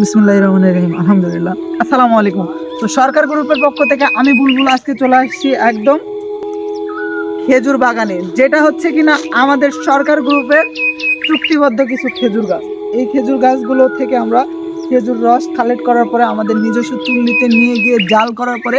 বিসমুল্লাহ রহমান রহিম আলহামদুলিল্লাহ। আসসালামু আলাইকুম। তো সরকার গ্রুপের পক্ষ থেকে আমি বুলবুল আজকে চলে আসছি একদম খেজুর বাগানে, যেটা হচ্ছে কিনা আমাদের সরকার গ্রুপের চুক্তিবদ্ধ কিছু খেজুর গাছ। এই খেজুর গাছগুলো থেকে আমরা খেজুর রস কালেক্ট করার পরে, আমাদের নিজস্ব চুল্লিতে নিয়ে গিয়ে জাল করার পরে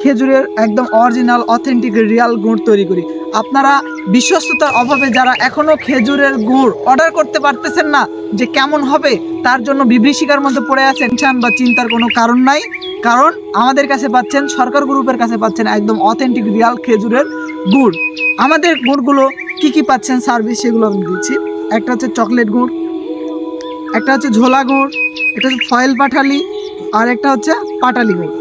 খেজুরের একদম অরিজিনাল অথেন্টিক রিয়াল গুড় তৈরি করি। আপনারা বিশ্বস্ততার অভাবে যারা এখনও খেজুরের গুড় অর্ডার করতে পারতেছেন না যে কেমন হবে, তার জন্য বিভীষিকার মধ্যে পড়ে আছেন চান বা চিন্তার কোনো কারণ নাই। কারণ আমাদের কাছে পাচ্ছেন, সরকার গ্রুপের কাছে পাচ্ছেন একদম অথেন্টিক রিয়াল খেজুরের গুড়। আমাদের গুড়গুলো কি কি পাচ্ছেন সার্ভিস সেগুলো আমি দিচ্ছি একটা হচ্ছে চকলেট গুড়, একটা হচ্ছে ঝোলা গুড়, একটা হচ্ছে ফয়েল পাঠালি আর একটা হচ্ছে পাটালি গুড়।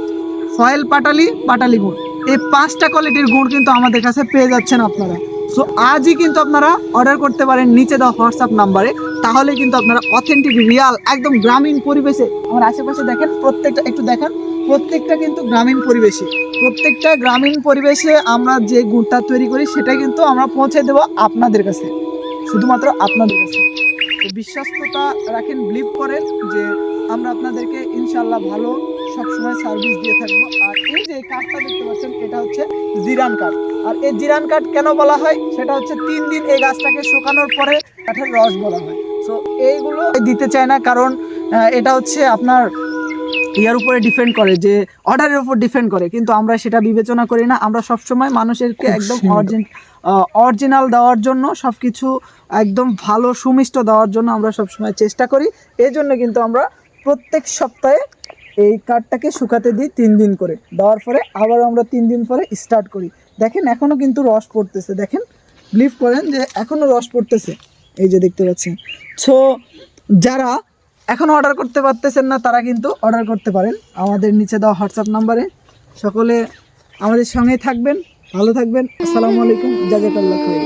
ফয়েল পাটালি পাটালি গুড়। এই পাঁচটা কোয়ালিটির গুড় কিন্তু আমাদের কাছে পেয়ে যাচ্ছেন আপনারা। সো আজই কিন্তু আপনারা অর্ডার করতে পারেন নিচে দেওয়া হোয়াটসঅ্যাপ নাম্বারে তাহলে কিন্তু আপনারা অথেন্টিক রিয়াল একদম গ্রামীণ পরিবেশে, আমার আশেপাশে দেখেন, প্রত্যেকটা, একটু দেখেন, প্রত্যেকটা কিন্তু গ্রামীণ পরিবেশে। প্রত্যেকটা গ্রামীণ পরিবেশে আমরা যে গুড়টা তৈরি করি, সেটা কিন্তু আমরা পৌঁছে দেবো আপনাদের কাছে। শুধুমাত্র আপনাদের কাছে। বিশ্বস্ততা রাখেন বিলিভ করেন যে আমরা আপনাদেরকে ইনশাল্লাহ ভালো সবসময় সার্ভিস দিয়ে থাকব। আর এই যে কার্ডটা দেখতে পাচ্ছেন এটা হচ্ছে জিরান কাঠ আর এই জিরান কাঠ কেন বলা হয়? সেটা হচ্ছে তিন দিন এই গাছটাকে শুকানোর পরে কাঠের রস বলা হয়। সো এইগুলো দিতে চায় না কারণ এটা হচ্ছে আপনার ইয়ার উপরে ডিপেন্ড করে যে অর্ডারের উপর ডিপেন্ড করে। কিন্তু আমরা সেটা বিবেচনা করি না। আমরা সবসময় মানুষেরকে একদম অরিজিন অরিজিনাল দেওয়ার জন্য সব কিছু একদম ভালো সুমিষ্ট দেওয়ার জন্য আমরা সবসময় চেষ্টা করি। এই জন্য কিন্তু আমরা প্রত্যেক সপ্তাহে এই কার্ডটাকে শুকাতে দিই তিন দিন করে। দেওয়ার পরে আবার আমরা তিন দিন পরে স্টার্ট করি। দেখেন, এখনও কিন্তু রস পড়তেছে। দেখেন বিলিভ করেন যে এখনও রস পড়তেছে। এই যে দেখতে পাচ্ছেন। সো যারা এখন অর্ডার করতে পারতেছেন না, তারা কিন্তু অর্ডার করতে পারেন। আমাদের নিচে দেওয়া হোয়াটসঅ্যাপ নাম্বারে সকলে আমাদের সঙ্গেই থাকবেন, ভালো থাকবেন। আসসালামু আলাইকুম। জাজাকাল্লাহ খাই